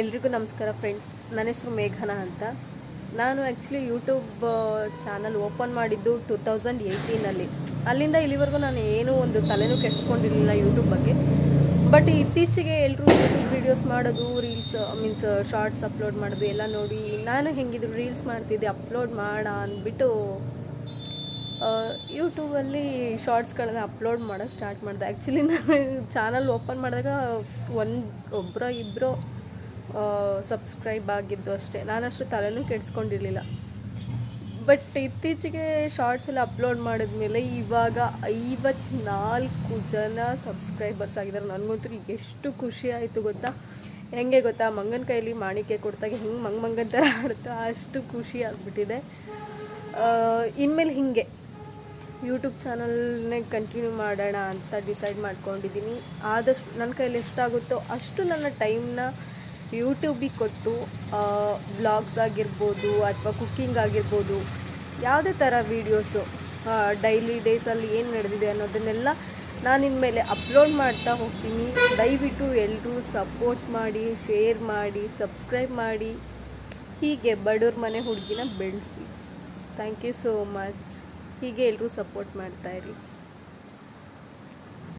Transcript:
ಎಲ್ರಿಗೂ ನಮಸ್ಕಾರ ಫ್ರೆಂಡ್ಸ್ ನನ್ನ ಹೆಸರು ಮೇಘನಾ ಅಂತ. ನಾನು ಆ್ಯಕ್ಚುಲಿ ಯೂಟ್ಯೂಬ್ ಚಾನಲ್ ಓಪನ್ ಮಾಡಿದ್ದು ಟೂ ತೌಸಂಡ್ ಏಯ್ಟೀನಲ್ಲಿ ಅಲ್ಲಿಂದ ಇಲ್ಲಿವರೆಗೂ ನಾನು ಏನೂ ಒಂದು ತಲೆನೂ ಕೆಡಿಸ್ಕೊಂಡಿರಲಿಲ್ಲ ಯೂಟ್ಯೂಬ್ ಬಗ್ಗೆ. ಬಟ್ ಇತ್ತೀಚೆಗೆ ಎಲ್ಲರೂ ಯೂಟ್ಯೂಬ್ ವೀಡಿಯೋಸ್ ಮಾಡೋದು ರೀಲ್ಸ್ ಮೀನ್ಸ್ ಶಾರ್ಟ್ಸ್ ಅಪ್ಲೋಡ್ ಮಾಡೋದು ಎಲ್ಲ ನೋಡಿ ನಾನು ಹೆಂಗಿದ್ರು ರೀಲ್ಸ್ ಮಾಡ್ತಿದ್ದೆ ಅಪ್ಲೋಡ್ ಮಾಡ ಅಂದ್ಬಿಟ್ಟು ಯೂಟ್ಯೂಬಲ್ಲಿ ಶಾರ್ಟ್ಸ್ಗಳನ್ನ ಅಪ್ಲೋಡ್ ಮಾಡೋಕ್ಕೆ ಸ್ಟಾರ್ಟ್ ಮಾಡಿದೆ. ಆ್ಯಕ್ಚುಲಿ ನಾನು ಚಾನಲ್ ಓಪನ್ ಮಾಡಿದಾಗ ಒಂದು ಒಬ್ಬರೋ ಇಬ್ಬರು ಸಬ್ಸ್ಕ್ರೈಬ್ ಆಗಿದ್ದು ಅಷ್ಟೇ. ನಾನಷ್ಟು ತಲೆನೂ ಕೆಡಿಸ್ಕೊಂಡಿರಲಿಲ್ಲ. ಬಟ್ ಇತ್ತೀಚೆಗೆ ಶಾರ್ಟ್ಸ್ ಎಲ್ಲ ಅಪ್ಲೋಡ್ ಮಾಡಿದ್ಮೇಲೆ ಇವಾಗ ಐವತ್ನಾಲ್ಕು ಜನ ಸಬ್ಸ್ಕ್ರೈಬರ್ಸ್ ಆಗಿದ್ದಾರೆ. ನನಗಂತೂ ಎಷ್ಟು ಖುಷಿ ಆಯಿತು ಗೊತ್ತಾ? ಹೆಂಗೆ ಗೊತ್ತಾ? ಮಂಗನ ಕೈಯಲ್ಲಿ ಮಾಣಿಕೆ ಕೊಡ್ತಾಗ ಹಿಂಗೆ ಮಂಗ ಮಂಗನ ಥರ ಆಡುತ್ತಾ ಅಷ್ಟು ಖುಷಿ ಆಗಿಬಿಟ್ಟಿದೆ. ಇನ್ಮೇಲೆ ಹೀಗೆ. ಯೂಟ್ಯೂಬ್ ಚಾನಲ್ನೇ ಕಂಟಿನ್ಯೂ ಮಾಡೋಣ ಅಂತ ಡಿಸೈಡ್ ಮಾಡ್ಕೊಂಡಿದ್ದೀನಿ. ಆದಷ್ಟು ನನ್ನ ಕೈಯಲ್ಲಿ ಎಷ್ಟಾಗುತ್ತೋ ಅಷ್ಟು ನನ್ನ ಟೈಮ್ನ ಯೂಟ್ಯೂಬಿಗೆ ಕೊಟ್ಟು ವ್ಲಾಗ್ಸ್ ಆಗಿರ್ಬೋದು ಅಥವಾ ಕುಕ್ಕಿಂಗ್ ಆಗಿರ್ಬೋದು, ಯಾವುದೇ ಥರ ವೀಡಿಯೋಸು ಡೈಲಿ ಡೇಸಲ್ಲಿ ಏನು ನಡೆದಿದೆ ಅನ್ನೋದನ್ನೆಲ್ಲ ನಾನು ಇನ್ಮೇಲೆ ಅಪ್ಲೋಡ್ ಮಾಡ್ತಾ ಹೋಗ್ತೀನಿ. ದಯವಿಟ್ಟು ಎಲ್ಲರೂ ಸಪೋರ್ಟ್ ಮಾಡಿ, ಶೇರ್ ಮಾಡಿ, ಸಬ್ಸ್ಕ್ರೈಬ್ ಮಾಡಿ. ಹೀಗೆ ಬಡವ್ರ ಮನೆ ಹುಡುಗಿನ ಬೆಳೆಸಿ. Thank you so much. ಹೀಗೆ ಎಲ್ಲರೂ ಸಪೋರ್ಟ್ ಮಾಡ್ತಾಯಿರಿ